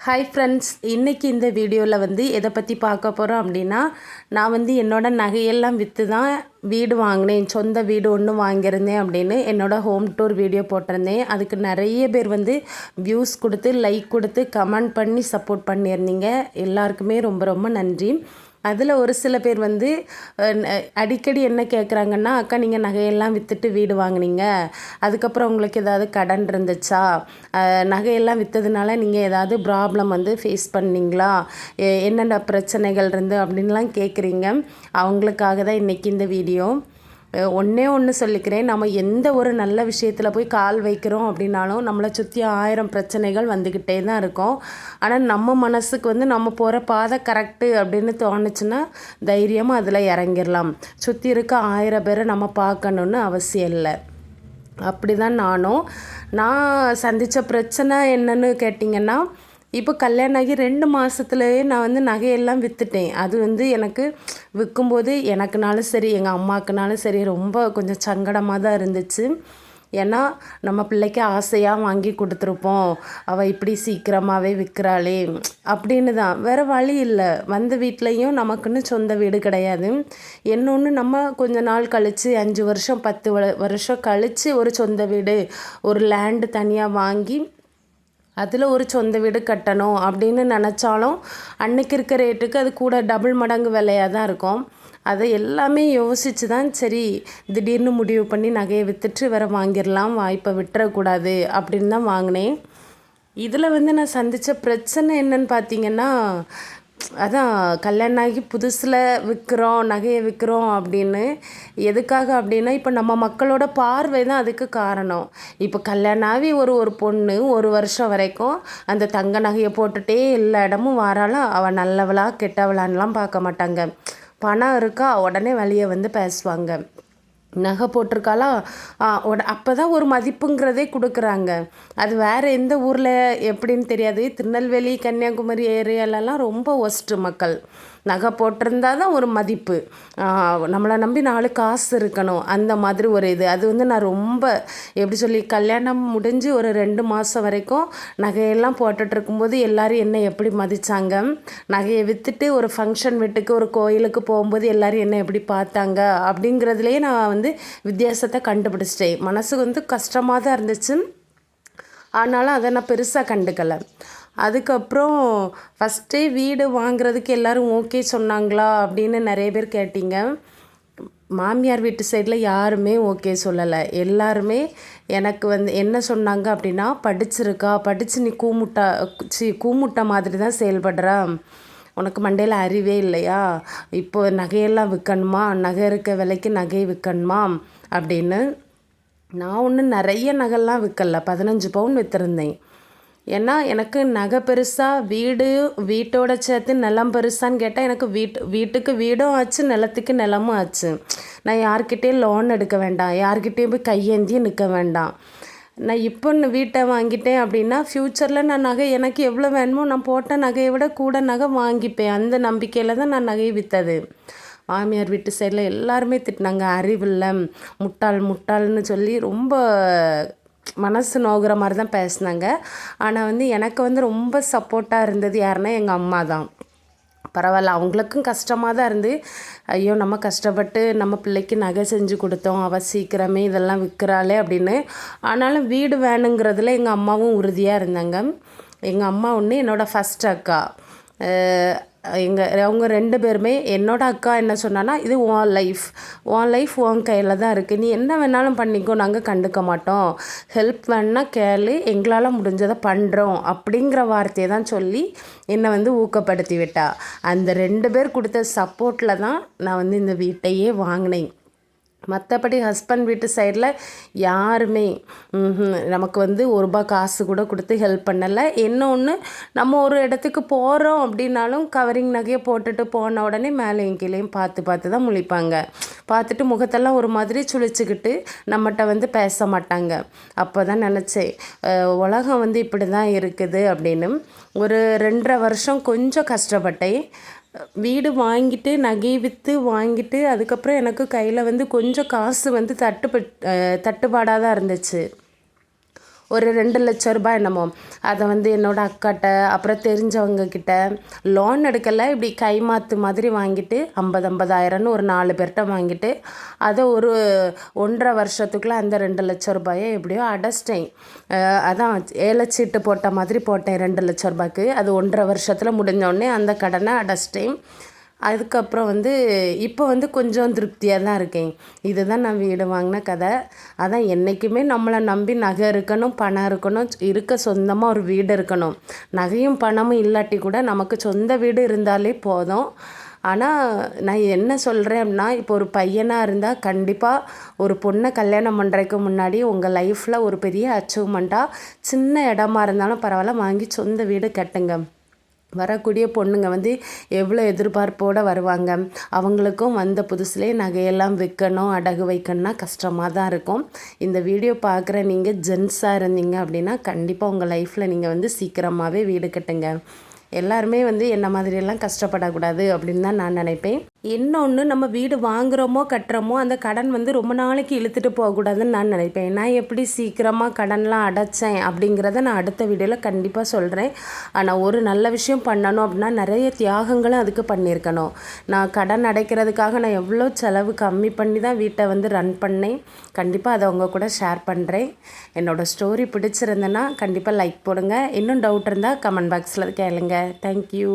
Hi friends இன்றைக்கி இந்த வீடியோவில் வந்து எதை பற்றி பார்க்க போகிறோம் அப்படின்னா நான் வந்து என்னோட நகையெல்லாம் விற்று தான் வீடு வாங்கினேன் சொந்த வீடு ஒன்று வாங்கியிருந்தேன் அப்படின்னு என்னோடய ஹோம் டூர் வீடியோ போட்டிருந்தேன். அதுக்கு நிறைய பேர் வந்து வியூஸ் கொடுத்து லைக் கொடுத்து கமெண்ட் பண்ணி சப்போர்ட் பண்ணியிருந்தீங்க. எல்லாருக்குமே ரொம்ப ரொம்ப நன்றி. அதில் ஒரு சில பேர் வந்து அடிக்கடி என்ன கேட்குறாங்கன்னா அக்கா நீங்கள் நகையெல்லாம் விற்றுட்டு வீடு வாங்குனீங்க. அதுக்கப்புறம் உங்களுக்கு ஏதாவது கடன் இருந்துச்சா? நகையெல்லாம் விற்றதுனால நீங்கள் ஏதாவது ப்ராப்ளம் வந்து ஃபேஸ் பண்ணீங்களா? என்னென்ன பிரச்சனைகள் இருந்து? அப்படின்லாம் கேட்குறீங்க அவங்களுக்காக தான் இன்றைக்கி இந்த வீடியோ. ஒன்றே ஒன்று சொல்லிக்கிறேன். நம்ம எந்த ஒரு நல்ல விஷயத்தில் போய் கால் வைக்கிறோம் அப்படின்னாலும் நம்மளை சுற்றி ஆயிரம் பிரச்சனைகள் வந்துக்கிட்டே தான் இருக்கும். ஆனால் நம்ம மனசுக்கு வந்து நம்ம போகிற பாதை கரெக்டு அப்படின்னு தோணுச்சுன்னா தைரியமாக அதில் இறங்கிடலாம் சுற்றி இருக்க ஆயிரம் பேரை நம்ம பார்க்கணுன்னு அவசியம் இல்லை. அப்படி தான் நானும். நான் சந்தித்த பிரச்சனை என்னன்னு கேட்டிங்கன்னா இப்போ கல்யாணம் ஆகி ரெண்டு மாதத்துலேயே நான் வந்து நகையெல்லாம் விற்றுட்டேன் அது வந்து எனக்கு விற்கும்போது எனக்குனாலும் சரி எங்கள் அம்மாக்குனாலும் சரி ரொம்ப கொஞ்சம் சங்கடமாக தான் இருந்துச்சு. ஏன்னா நம்ம பிள்ளைக்கு ஆசையாக வாங்கி கொடுத்துருப்போம். அவள் இப்படி சீக்கிரமாகவே விற்கிறாளே அப்படின்னு தான் வேறு வழி இல்லை. வந்த வீட்லேயும் நமக்குன்னு சொந்த வீடு கிடையாது. இன்னொன்று நம்ம கொஞ்ச நாள் கழித்து அஞ்சு வருஷம் பத்து வ- வருஷம் கழித்து ஒரு சொந்த வீடு ஒரு லேண்டு தனியாக வாங்கி அதில் ஒரு சொந்த வீடு கட்டணும் அப்படின்னு நினச்சாலும் அன்னைக்கு இருக்க ரேட்டுக்கு அது கூட டபுள் மடங்கு விலையாக தான் இருக்கும். அதை எல்லாமே யோசித்து தான் சரி திடீர்னு முடிவு பண்ணி நகையை விற்றுட்டு வேறு வாங்கிடலாம் வாய்ப்பை விட்டுறக்கூடாது அப்படின்னு தான் வாங்கினேன். இதில் வந்து நான் சந்தித்த பிரச்சனை என்னன்னு பார்த்தீங்கன்னா அதான் கல்யாணம் ஆகி புதுசில் விற்கிறோம் நகையை விற்கிறோம் அப்படின்னு. எதுக்காக அப்படின்னா இப்போ நம்ம மக்களோட பார்வை தான் அதுக்கு காரணம். இப்போ கல்யாணம் ஆகி ஒரு ஒரு பொண்ணு ஒரு வருஷம் வரைக்கும் அந்த தங்க நகையை போட்டுட்டே எல்லா இடமும் வாராலும் அவள் நல்லவளா கெட்டவளான்லாம் பார்க்க மாட்டாங்க. பணம் இருக்கா? உடனே வழியை வந்து பேசுவாங்க. நகை போட்டிருக்காளா? அப்போ தான் ஒரு மதிப்புங்கிறதே கொடுக்குறாங்க. அது வேறு எந்த ஊரில் எப்படின்னு தெரியாது. திருநெல்வேலி கன்னியாகுமரி ஏரியாலலாம் ரொம்ப ஒஸ்ட்டு மக்கள். நகை போட்டிருந்தா தான் ஒரு மதிப்பு. நம்மளை நம்பி நாலு காசு இருக்கணும். அந்த மாதிரி ஒரு இது. அது வந்து நான் ரொம்ப எப்படி சொல்லி கல்யாணம் முடிஞ்சு ஒரு ரெண்டு மாதம் வரைக்கும் நகையெல்லாம் போட்டுட்டு இருக்கும்போது எல்லோரும் என்னை எப்படி மதித்தாங்க நகையை விற்றுட்டு ஒரு ஃபங்க்ஷன் வீட்டுக்கு ஒரு கோயிலுக்கு போகும்போது எல்லோரும் என்னை எப்படி பார்த்தாங்க? அப்படிங்கிறதுலேயே நான் வந்து வித்தியாசத்தை கண்டுபிடிச்சிட்டேன். மனசுக்கு வந்து கஷ்டமாக தான் இருந்துச்சு. ஆனாலும் அதை நான் பெருசாக கண்டுக்கலை. அதுக்கப்புறம் ஃபஸ்ட்டே வீடு வாங்குறதுக்கு எல்லாரும் ஓகே சொன்னாங்களா அப்படின்னு நிறைய பேர் கேட்டிங்க. மாமியார் வீட்டு சைடில் யாருமே ஓகே சொல்லலை. எல்லாருமே எனக்கு வந்து என்ன சொன்னாங்க அப்படின்னா படிச்சிருக்கா படித்து நீ கூமுட்டா சி கூமுட்டை மாதிரி தான் செயல்படுறா. உனக்கு மண்டையில் அறிவே இல்லையா? இப்போ நகையெல்லாம் விற்கணுமா நகை இருக்க விலைக்கு நகை விற்கணுமா அப்படின்னு நான் ஒன்றும் நிறைய நகைலாம் விற்கல பதினஞ்சு பவுன் விற்றுருந்தேன் ஏன்னா எனக்கு நகை பெருசாக வீடு வீட்டோட சேர்த்து நிலம் பெருசான்னு கேட்டால் எனக்கு வீட்டு வீட்டுக்கு வீடும் ஆச்சு நிலத்துக்கு நிலமும் ஆச்சு. நான் யார்கிட்டேயும் லோன் எடுக்க வேண்டாம். யார்கிட்டேயும் போய் கையேந்தியும் நிற்க வேண்டாம். நான் இப்போ வீட்டை வாங்கிட்டேன் அப்படின்னா ஃப்யூச்சரில் நான் நகை எனக்கு எவ்வளோ வேணுமோ நான் போட்ட நகையை விட கூட நகை வாங்கிப்பேன். அந்த நம்பிக்கையில் தான் நான் நகையை விற்றது மாமியார் வீட்டு சைடில் எல்லாருமே திட்டினாங்க. அறிவில்லை. முட்டாள் முட்டாள்னு சொல்லி ரொம்ப மனசு நோகிற மாதிரி தான் பேசினாங்க. ஆனால் வந்து எனக்கு வந்து ரொம்ப சப்போர்ட்டாக இருந்தது யாருன்னா எங்கள் அம்மா தான். பரவாயில்ல அவங்களுக்கும் கஷ்டமாக தான் இருந்து ஐயோ நம்ம கஷ்டப்பட்டு நம்ம பிள்ளைக்கு நகை செஞ்சு கொடுத்தோம் அவள் சீக்கிரமே இதெல்லாம் விற்கிறாளே அப்படின்னு. ஆனாலும் வீடு வேணுங்கிறதுல எங்கள் அம்மாவும் உறுதியாக இருந்தாங்க. எங்கள் அம்மா ஒன்று என்னோடய ஃபஸ்ட் அக்கா. எங்கள் அவங்க ரெண்டு பேருமே என்னோட அக்கா என்ன சொன்னான்னா இது உன் லைஃப் உன் லைஃப் உன் கையில் தான் இருக்குது நீ என்ன வேணாலும் பண்ணிக்கோ நாங்கள் கண்டுக்க மாட்டோம். ஹெல்ப் வேணால் கேளு. எங்களால் முடிஞ்சதை பண்ணுறோம் அப்படிங்கிற வார்த்தையை தான் சொல்லி என்னை வந்து ஊக்கப்படுத்தி விட்டா. அந்த ரெண்டு பேர் கொடுத்த சப்போர்ட்டில் தான் நான் வந்து இந்த வீட்டையே வாங்கினேன். மற்றபடி ஹஸ்பண்ட் வீட்டு சைடில் யாருமே நமக்கு வந்து ஒரு ரூபா காசு கூட கொடுத்து ஹெல்ப் பண்ணலை. இன்னொன்று நம்ம ஒரு இடத்துக்கு போகிறோம் அப்படின்னாலும் கவரிங் நகையை போட்டுட்டு போன உடனே மேலேயும் கீழேயும் பார்த்து பார்த்து தான் முழிப்பாங்க. பார்த்துட்டு முகத்தெல்லாம் ஒரு மாதிரி சுழிச்சுக்கிட்டு நம்மகிட்ட வந்து பேச மாட்டாங்க. அப்போ தான் நினச்சேன் உலகம் வந்து இப்படி தான் இருக்குது அப்படின்னு. ஒரு ரெண்டரை வருஷம் கொஞ்சம் கஷ்டப்பட்டேன். வீடு வாங்கிட்டு நகை விற்று வாங்கிட்டு அதுக்கப்புறம் எனக்கு கையில் வந்து கொஞ்சம் காசு வந்து தட்டுப்பட் தட்டுப்பாடாக தான் இருந்துச்சு. ஒரு ரெண்டு லட்ச ரூபாய் என்னமோ. அதை வந்து என்னோடய அக்காட்ட அப்புறம் தெரிஞ்சவங்க கிட்ட லோன் எடுக்கலை இப்படி கைமாத்து மாதிரி வாங்கிட்டு ஐம்பது ஐம்பதாயிரம்னு ஒரு நாலு பேர்கிட்ட வாங்கிட்டு அதை ஒரு ஒன்றரை வருஷத்துக்குள்ளே அந்த ரெண்டு லட்ச ரூபாயை எப்படியோ அடைச்சிட்டேன். அதான் ஏலச்சீட்டு போட்ட மாதிரி போட்டேன் ரெண்டு லட்ச ரூபாய்க்கு. அது ஒன்றரை வருஷத்தில் முடிஞ்சோடனே அந்த கடனை அடைச்சிட்டேன். அதுக்கப்புறம் வந்து இப்போ வந்து கொஞ்சம் திருப்தியாக தான் இருக்கேன். இதுதான் நான் வீடு வாங்கின கதை. அதான் என்றைக்குமே நம்மளை நம்பி நகை இருக்கணும் பணம் இருக்கணும் இருக்க சொந்தமாக ஒரு வீடு இருக்கணும். நகையும் பணமும் இல்லாட்டி கூட நமக்கு சொந்த வீடு இருந்தாலே போதும். ஆனால் நான் என்ன சொல்கிறேன் அப்படின்னா இப்போ ஒரு பையனாக இருந்தால் கண்டிப்பாக ஒரு பொண்ணை கல்யாணம் பண்ணுறதுக்கு முன்னாடி உங்கள் லைஃப்பில் ஒரு பெரிய அச்சீவ்மெண்ட்டாக சின்ன இடமா இருந்தாலும் பரவாயில்ல வாங்கி சொந்த வீடு கட்டுங்க. வரக்கூடிய பொண்ணுங்க வந்து எவ்வளோ எதிர்பார்ப்போடு வருவாங்க. அவங்களுக்கும் வந்த புதுசுலேயே நகையெல்லாம் விற்கணும் அடகு வைக்கணும்னா கஷ்டமாக தான் இருக்கும். இந்த வீடியோ பார்க்குற நீங்கள் ஜென்ஸாக இருந்தீங்க அப்படின்னா கண்டிப்பாக உங்கள் லைஃப்பில் நீங்கள் வந்து சீக்கிரமாகவே வீடு கட்டுங்க. எல்லாருமே வந்து என்ன மாதிரியெல்லாம் கஷ்டப்படக்கூடாது அப்படின்னு தான் நான் நினைப்பேன். இன்னொன்று நம்ம வீடு வாங்குகிறோமோ கட்டுறோமோ அந்த கடன் வந்து ரொம்ப நாளைக்கு இழுத்துட்டு போகக்கூடாதுன்னு நான் நினைப்பேன். நான் எப்படி சீக்கிரமாக கடன்லாம் அடைச்சேன் அப்படிங்கிறத நான் அடுத்த வீடியோவில் கண்டிப்பாக சொல்கிறேன் ஆனால் ஒரு நல்ல விஷயம் பண்ணணும் அப்படின்னா நிறைய தியாகங்களும் அதுக்கு பண்ணியிருக்கணும். நான் கடன் அடைக்கிறதுக்காக நான் எவ்வளோ செலவு கம்மி பண்ணி தான் வீட்டை வந்து ரன் பண்ணேன். கண்டிப்பாக அதை அவங்க கூட ஷேர் பண்ணுறேன் என்னோடய ஸ்டோரி பிடிச்சிருந்தேன்னா கண்டிப்பாக லைக் போடுங்க. இன்னும் டவுட் இருந்தால் கமெண்ட் பாக்ஸில் கேளுங்க. தேங்க்யூ